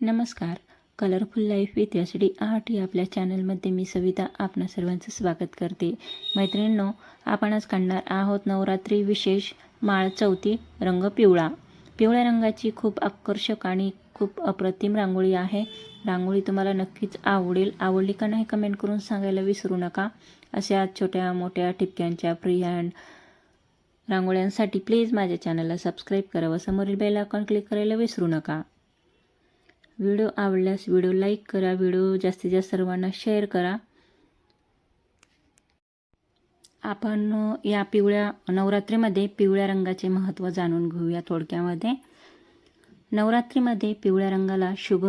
नमस्कार. Colourful life with S D art या आपल्या चॅनलमध्ये मी सविता आपणा सर्वांचं स्वागत करते. मैत्रिणींनो आपण आज काढणार आहोत नवरात्री विशेष माळ चौथी रंग पिवळा. पिवळ्या रंगाची खूप आकर्षक आणि खूप अप्रतिम रांगोळी आहे. रांगोळी तुम्हाला नक्कीच आवडेल. आवडली का नाही कमेंट करून सांगायला विसरू नका. अशा छोट्या मोठ्या ठिपक्यांच्या फ्री हँड रांगोळ्यांसाठी प्लीज माझ्या चॅनलला सबस्क्राईब करा व समोरील बेल आयकॉन क्लिक करायला विसरू नका. व्हिडिओ आवडल्यास व्हिडिओ लाईक करा व्हिडिओ जास्तीत जास्त सर्वांना शेअर करा. आपण या पिवळ्या नवरात्रीमध्ये पिवळ्या रंगाचे महत्त्व जाणून घेऊया थोडक्यामध्ये. नवरात्रीमध्ये पिवळ्या रंगाला शुभ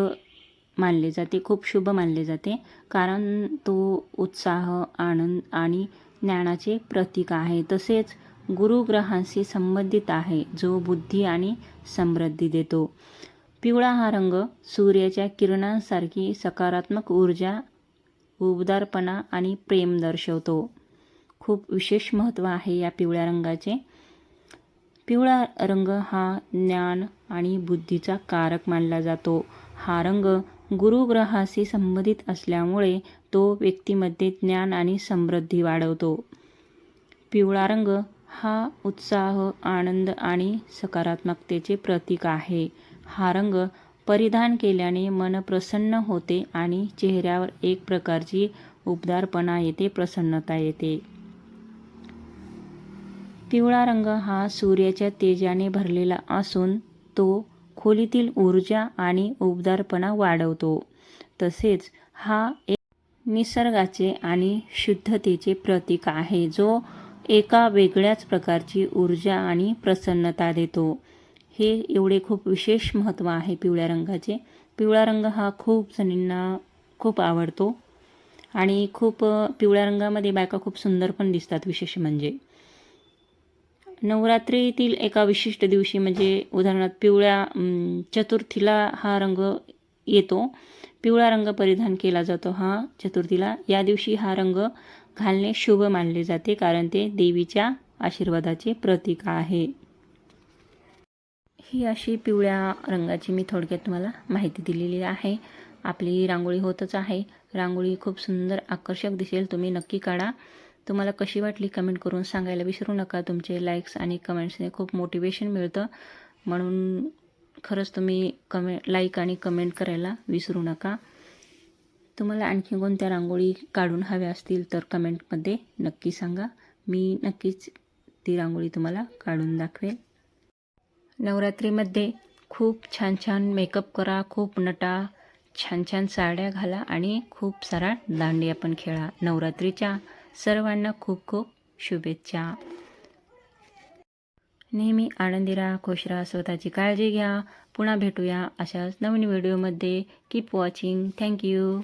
मानले जाते खूप शुभ मानले जाते. कारण तो उत्साह आनंद आणि ज्ञानाचे प्रतीक आहे. तसेच गुरुग्रहांशी संबंधित आहे जो बुद्धी आणि समृद्धी देतो. पिवळा हा रंग सूर्याच्या किरणांसारखी सकारात्मक ऊर्जा उबदारपणा आणि प्रेम दर्शवतो. खूप विशेष महत्त्व आहे या पिवळ्या रंगाचे. पिवळा रंग हा ज्ञान आणि बुद्धीचा कारक मानला जातो. हा रंग गुरुग्रहाशी संबंधित असल्यामुळे तो व्यक्तीमध्ये ज्ञान आणि समृद्धी वाढवतो. पिवळा रंग हा उत्साह आनंद आणि सकारात्मकतेचे प्रतीक आहे. हा रंग परिधान केल्याने मन प्रसन्न होते आणि चेहऱ्यावर एक प्रकारची उबदारपणा येते प्रसन्नता येते. पिवळा रंग हा सूर्याच्या तेजाने भरलेला असून तो खोलीतील ऊर्जा आणि उबदारपणा वाढवतो. तसेच हा एक निसर्गाचे आणि शुद्धतेचे प्रतीक आहे जो एका वेगळ्याच प्रकारची ऊर्जा आणि प्रसन्नता देतो. हे एवढे खूप विशेष महत्त्व आहे पिवळ्या रंगाचे. पिवळा रंग हा खूप जणींना खूप आवडतो आणि खूप पिवळ्या रंगामध्ये बायका खूप सुंदर पण दिसतात विशेष म्हणजे. नवरात्रीतील एका विशिष्ट दिवशी म्हणजे उदाहरणार्थ पिवळ्या चतुर्थीला हा रंग येतो. पिवळा रंग परिधान केला जातो हा चतुर्थीला. या दिवशी हा रंग घालणे शुभ मानले जाते कारण ते देवीच्या आशीर्वादाचे प्रतीक आहे. ही अशी पिवळ्या रंगाची मी थोडक्यात तुम्हाला माहिती दिलेली आहे. आपली रांगोळी होतच आहे. रांगोळी खूप सुंदर आकर्षक दिसेल. तुम्ही नक्की काढा. तुम्हाला कशी वाटली कमेंट करून सांगायला विसरू नका. तुमचे लाईक्स आणि कमेंट्सने खूप मोटिवेशन मिळतं. म्हणून खरंच तुम्ही कमे लाईक आणि कमेंट करायला विसरू नका. तुम्हाला आणखी कोणत्या रांगोळी काढून हव्या असतील तर कमेंटमध्ये नक्की सांगा. मी नक्कीच ती रांगोळी तुम्हाला काढून दाखवेल नवरात्रीमध्ये खूप छान छान मेकअप करा खूप नटा छान छान साड्या घाला आणि खूप सारा दांडिया पण खेळा. नवरात्रीच्या सर्वांना खूप खूप शुभेच्छा. नेहमी आनंदी राहा खुश राहा स्वतःची काळजी घ्या. पुन्हा भेटूया अशाच नवीन व्हिडिओमध्ये. Keep watching thank you